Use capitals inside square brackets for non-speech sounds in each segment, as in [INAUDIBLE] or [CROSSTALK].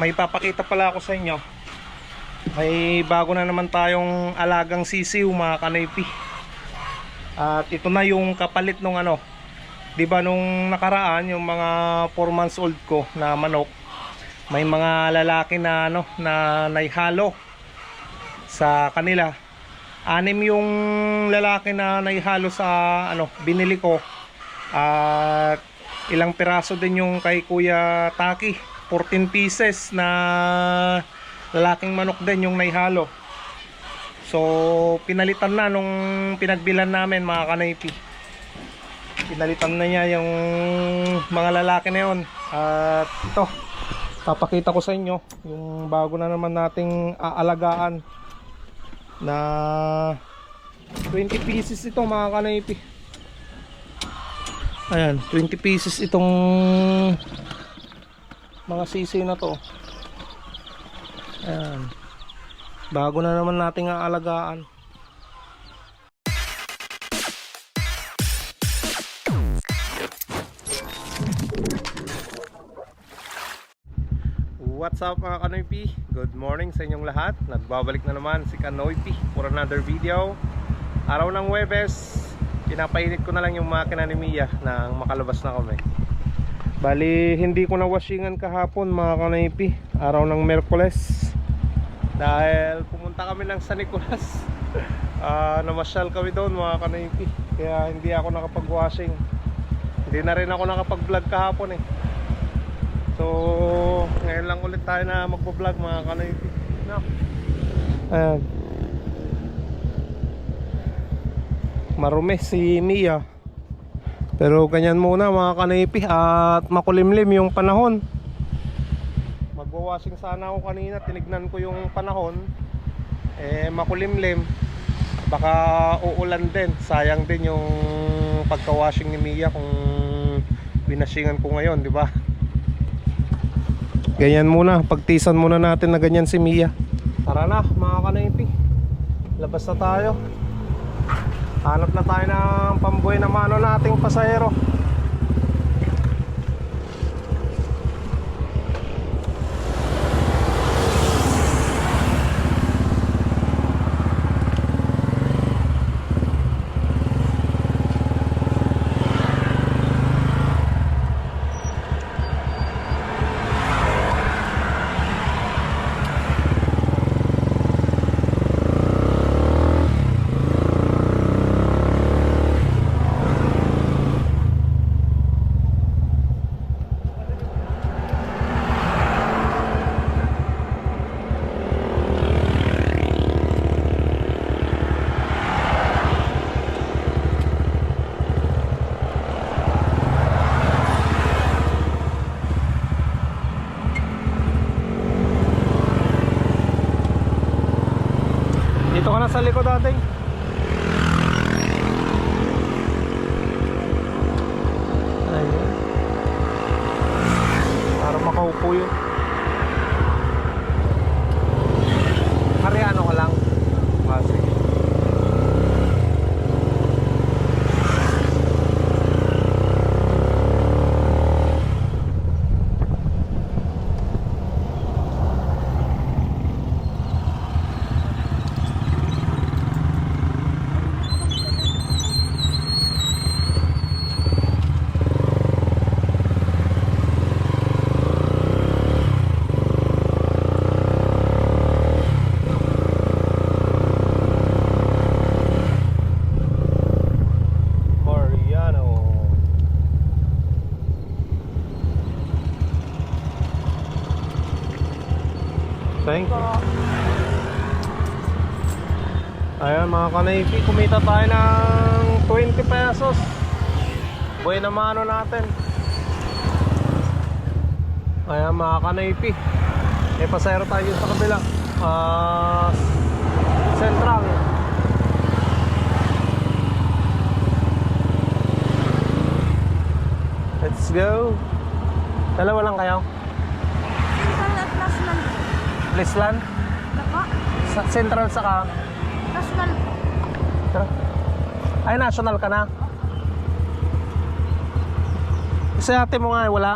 may papakita pala ako sa inyo. May bago na naman tayong alagang sisiw mga kanaypi. At ito na yung kapalit nung ano. 'Di ba nung nakaraan yung mga 4 months old ko na manok. May mga lalaki na ano na naihalo sa kanila. Anim yung lalaki na naihalo sa ano binili ko. At ilang piraso din yung kay Kuya Taki. 14 pieces na lalaking manok din yung naihalo. So, pinalitan na nung pinagbilan namin mga kanaypi. Pinalitan na niya yung mga lalaki na yun. At ito, papakita ko sa inyo yung bago na naman nating aalagaan na 20 pieces ito mga kanaypi. Ayan, 20 pieces itong mga sisi na to. Ayan. Bago na naman nating aalagaan. What's up mga Kanoypi? Good morning sa inyong lahat. Nagbabalik na naman si Kanoypi for another video. Araw ng Webes, pinapainit ko na lang yung makina ni Mia nang makalabas na kami. Bali, hindi ko na washingan kahapon mga Kanoypi. Araw ng Merkules. Dahil pumunta kami ng San Nicolas. [LAUGHS] Ah, namasyal kami doon mga Kanoypi. Kaya hindi ako nakapag-washing. Hindi na rin ako nakapag-vlog kahapon eh. So, ngayon lang ulit tayo na magpo-vlog mga kanoypi. No. Ayan. Marumi si Mia. Pero ganyan muna mga kanoypi at makulimlim yung panahon. Magwawashing sana ako kanina, tinignan ko yung panahon. Eh makulimlim. Baka uulan din. Sayang din yung pagka-washing ni Mia kung binashingan ko ngayon, di ba? Ganyan muna, pagtisan muna natin na ganyan si Mia. Tara na, mga kanaypi. Labas na tayo. Hanap na tayo ng pambuhay na mano nating pasahero. Sa likod ating. Ayun. Para makaupo yun. Ariano ka lang. Ah, sige. Mariano. Thank you. Ayan mga kanaypi, kumita tayo ng 20 pesos. Buhay na mano natin. Ayan mga kanaypi. May pasayro tayo sa kabila. Ah, Central. Let's go. Dalawa lang kayo? Central at national. Lislan? Naka, Sa Central saka? Tara. Ay, national ka na? Sa ate mo nga, eh, wala.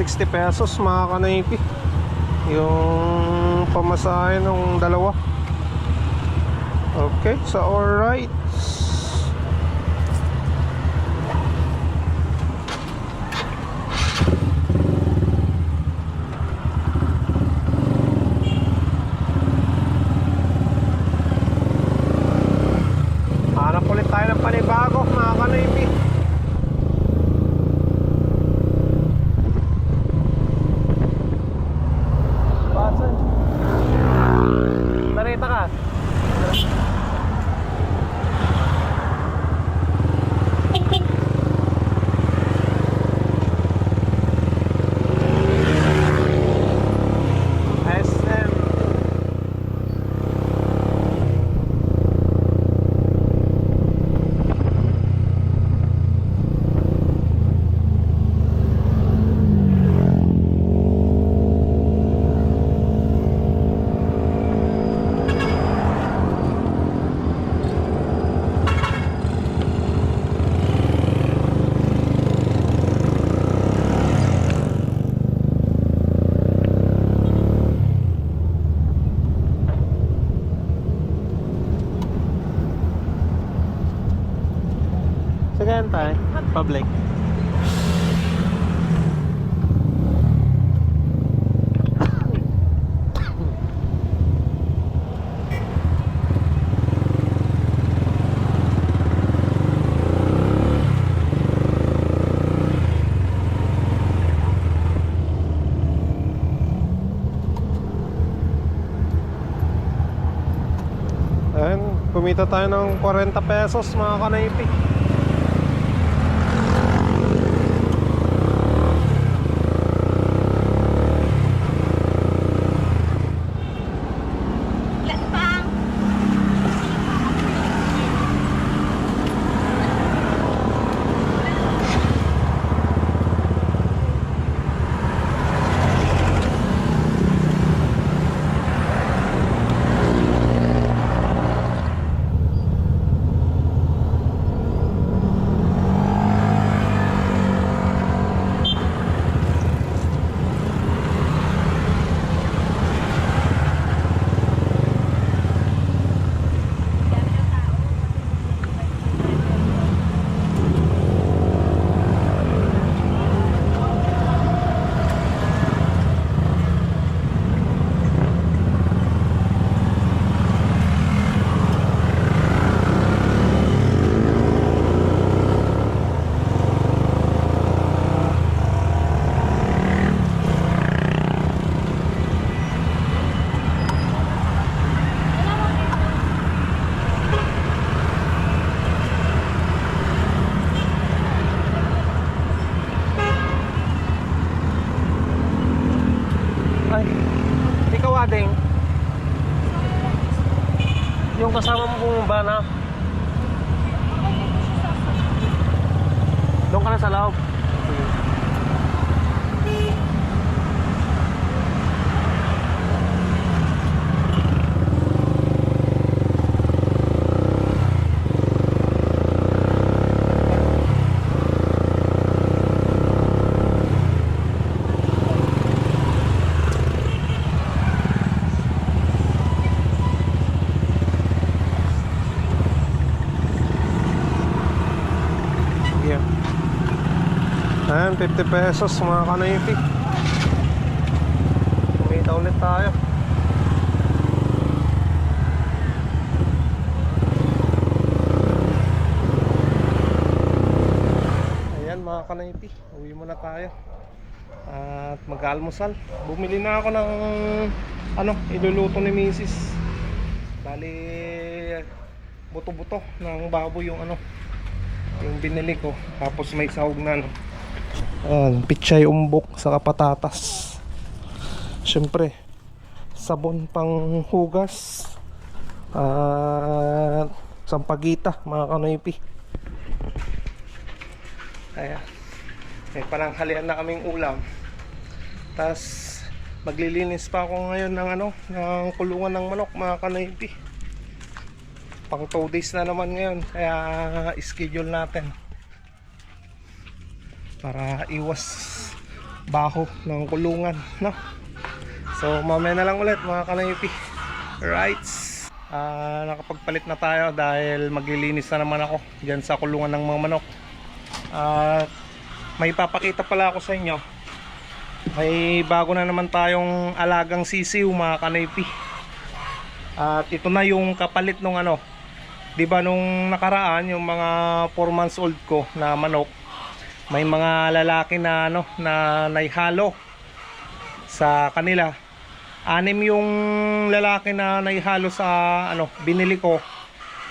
Ayan, 60 pesos mga kanaypi. Yung pamasahe ng dalawa. Okay, so alright. Hanap ulit tayo ng panibago mga kanaypi. Pasan. Narita ka. SM. Sige, tayo. Public. Ayun, kumita tayo ng 40 pesos mga kanaypi. Ay, ikaw ading. Yung kasama mo bumaba na. Doon ka na sa loob. 50 pesos mga kanaypi. Kumita ulit tayo. Ayan mga kanaypi, uwi muna tayo. At mag-almusal. Bumili na ako ng ano, iluluto ni Mrs. Bali buto-buto ng baboy yung ano yung binili ko tapos may sahog na no. Ayan, pichay umbok sa patatas syempre sabon pang hugas. At sampagita mga kanoypi. Kaya may pananghalian na kaming ulam. Tas maglilinis pa ako ngayon ng ano ng kulungan ng manok mga kanoypi. Pang 2 days na naman ngayon kaya schedule natin para iwas baho ng kulungan no? So mamaya na lang ulit mga kanaypi right Ah, nakapagpalit na tayo dahil maglilinis na naman ako dyan sa kulungan ng mga manok. At may papakita pala ako sa inyo. May bago na naman tayong alagang sisiw mga kanaypi at ito na yung kapalit nung ano. 'di ba nung nakaraan yung mga 4 months old ko na manok may mga lalaki na ano na naihalo sa kanila. Anim yung lalaki na naihalo sa ano binili ko.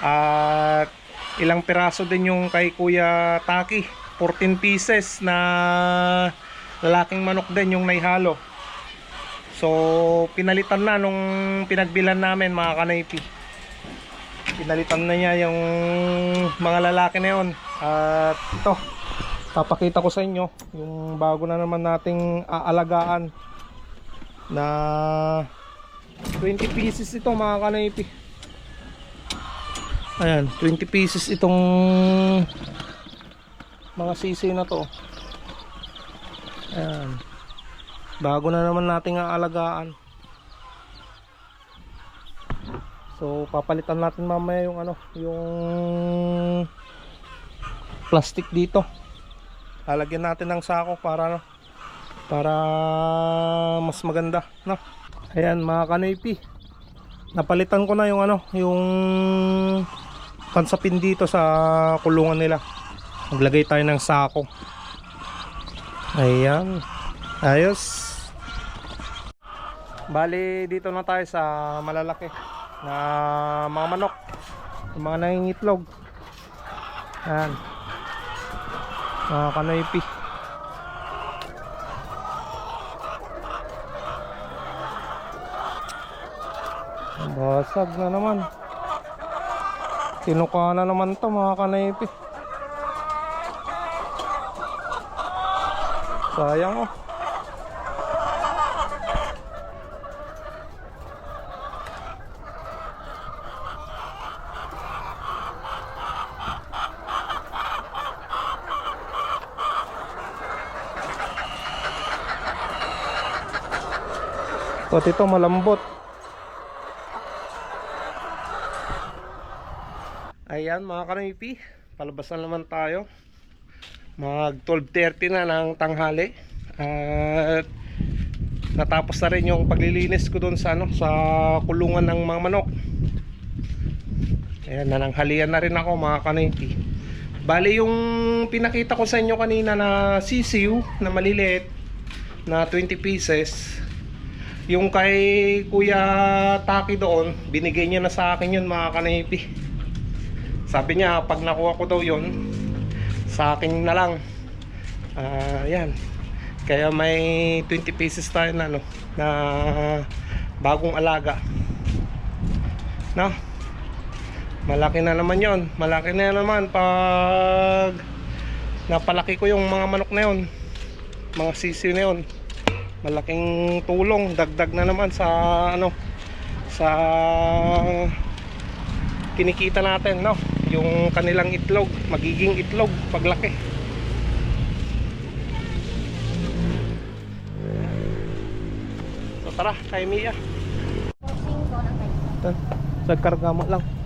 At ilang piraso din yung kay Kuya Taki. 14 pieces na lalaking manok din yung naihalo. So pinalitan na nung pinagbilan namin mga kanaypi. Pinalitan na niya yung mga lalaki na yun. At ito papakita ko sa inyo yung bago na naman nating aalagaan na 20 pieces ito mga kanaypi. Ayan 20 pieces itong mga sisi na to. Ayan. Bago na naman nating aalagaan. So papalitan natin mamaya yung ano yung plastic dito lalagyan natin ng sako para para mas maganda no? Ayan mga kanoypi napalitan ko na yung ano yung pansapin dito sa kulungan nila. Maglagay tayo ng sako. Ayan. Ayos. Bali dito na tayo sa malalaki na mga manok. Yung mga nangingitlog. Ayan mga kanoypi Basag na naman. Kinukuha na naman to mga kanaypi. Sayang oh. Pati ito malambot. Ayan mga kanipi, palabas na naman tayo. Mag 12.30 na ng tanghali. At natapos na rin yung paglilinis ko doon sa, ano, sa kulungan ng mga manok. Ayan, nananghalian na rin ako mga kanipi. Bali yung pinakita ko sa inyo kanina na sisiw na maliliit na 20 pieces. Yung kay Kuya Taki doon, binigay niya na sa akin yun mga kanipi. Sabi niya, pag nakuha ko daw yun, sa akin na lang. Ah, yan. Kaya may 20 pieces tayo na, ano, na bagong alaga. No? Malaki na naman yon Malaki na naman pag napalaki ko yung mga manok na yon Mga sisiw na yon Malaking tulong. Dagdag na naman sa, ano, sa kinikita natin no? Yung kanilang itlog. Magiging itlog paglaki. So tara kay Mia. Sa karga mo lang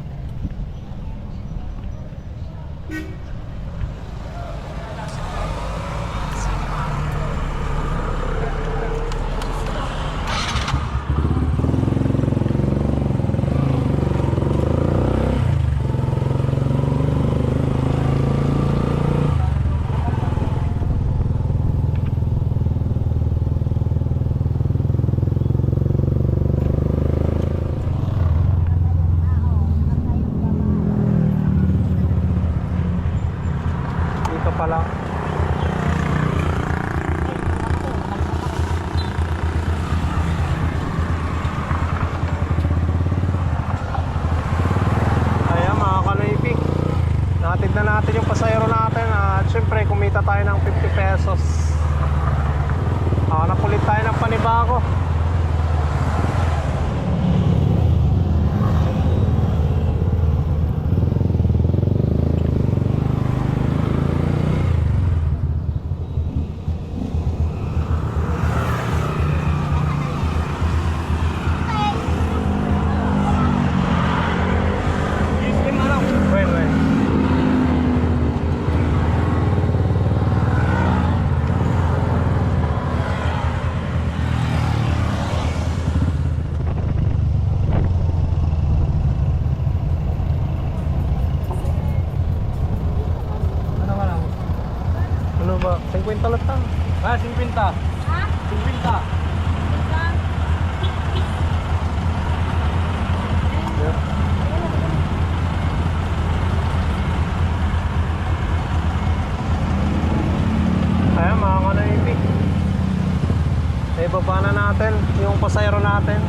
Eh, baba na natin yung pasayro natin.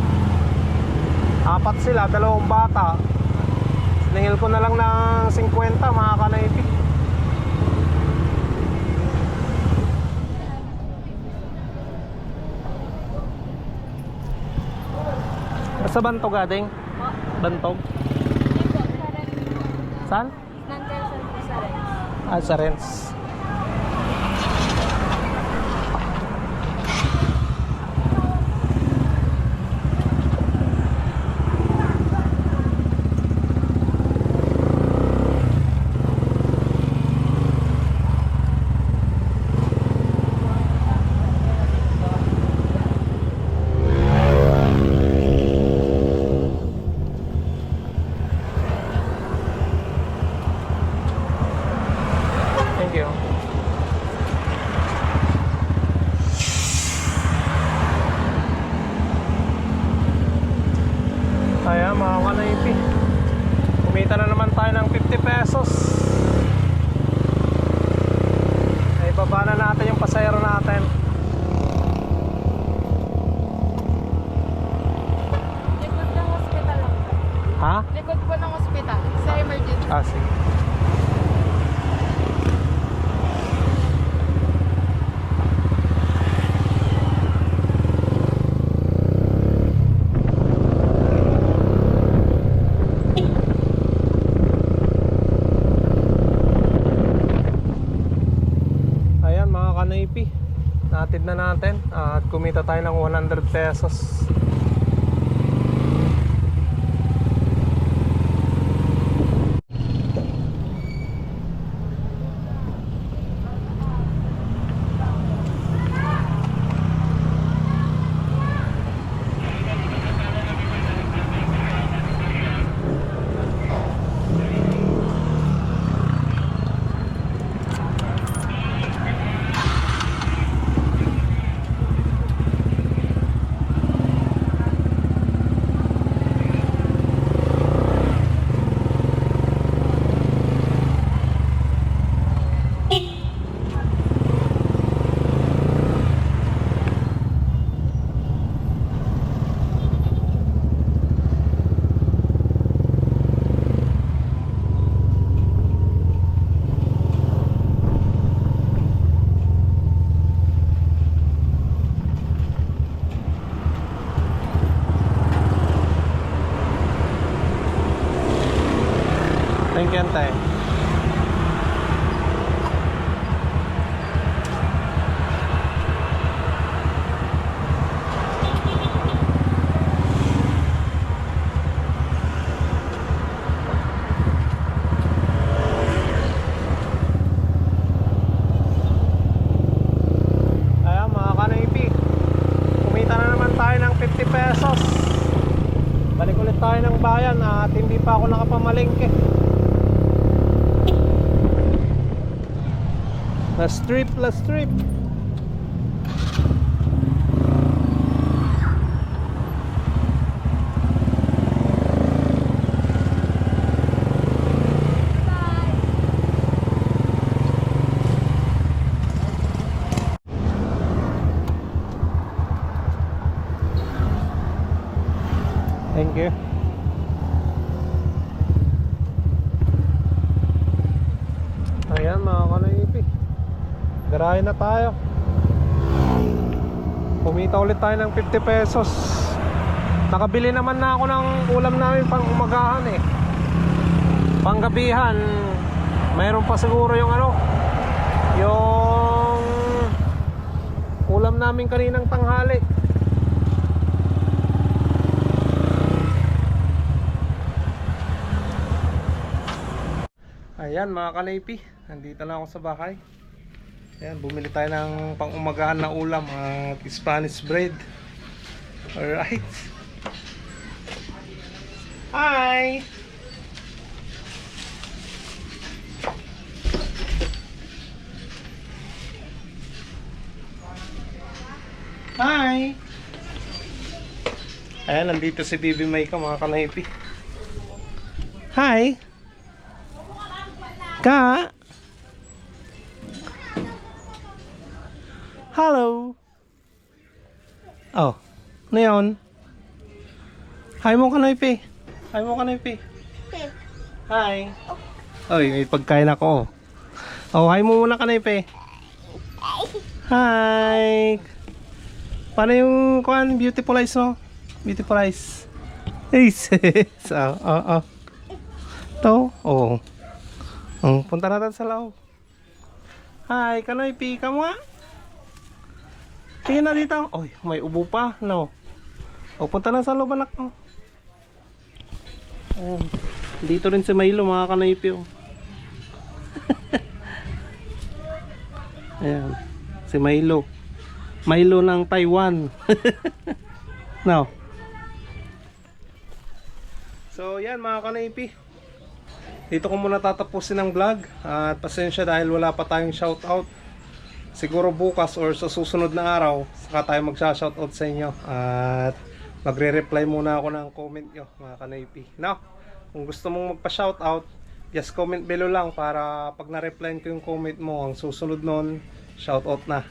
Apat sila, dalawang bata. Ningil ko na lang ng 50 mga kanaypi. Sa bantog ating? Bantog? Saan? Sa rin. Ah, sa Renz. Thank you. Ayan mga kanaypi Kumita na naman tayo ng 50 pesos Ay baba na natin yung pasayro natin Likod ng hospital lang. Ha? Likod po ng hospital. Sa emergency. Ah, sige Ayan mga kanaypi Natid na natin at kumita tayo ng 100 pesos naman tayo ng 50 pesos. Balik ulit tayo ng bayan at hindi pa ako nakapamalengke Let's trip, Let's trip. Thank you. Garahe na tayo. Kumita ulit tayo ng 50 pesos. Nakabili naman na ako ng ulam namin pang umagahan eh. Panggabihan, mayroon pa siguro yung ano, yung ulam namin kaninang tanghali. Ayan mga kanaypi, nandito na ako sa bahay. Ayan, bumili tayo ng pang-umagahan na ulam at Spanish bread. Alright. Hi! Hi! Ayan, nandito si Bibi Maika mga kanaypi. Hi! Ka! Hello! Oh, ano yun? Hi mo kanaypi. Hi mo kanaypi. Hi. Oy, may pagkain ako. Oh, hi mo muna kanaypi. Hi! Paano yung kuan beautiful eyes no? Beautiful eyes. Hey, sis. Oh, oh, oh. To? Oh. Oh, punta natin sa loob. Hi, kanoy, pika mo nga. Tingin na dito. Oy, may ubo pa. No. O, punta na sa mo. Oh. Dito rin si Milo, mga kanaypi. Oh. [LAUGHS] Ayan. Si Milo. Milo ng Taiwan. [LAUGHS] no. So, yan mga kanaypi. Dito ko muna tatapusin ang vlog. At pasensya dahil wala pa tayong shoutout. Siguro bukas or sa susunod na araw, saka tayo magsha-shoutout sa inyo. At magre-reply muna ako ng comment nyo, mga kanaypi. No? Kung gusto mong magpa-shoutout, just comment below lang para pag na-reply ko yung comment mo, ang susunod nun, shoutout na.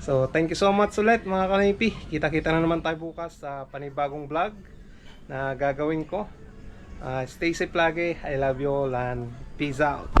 So, thank you so much ulit mga kanaypi. Kita-kita na naman tayo bukas sa panibagong vlog na gagawin ko. Uh, stay safe lagi. I love you all and peace out.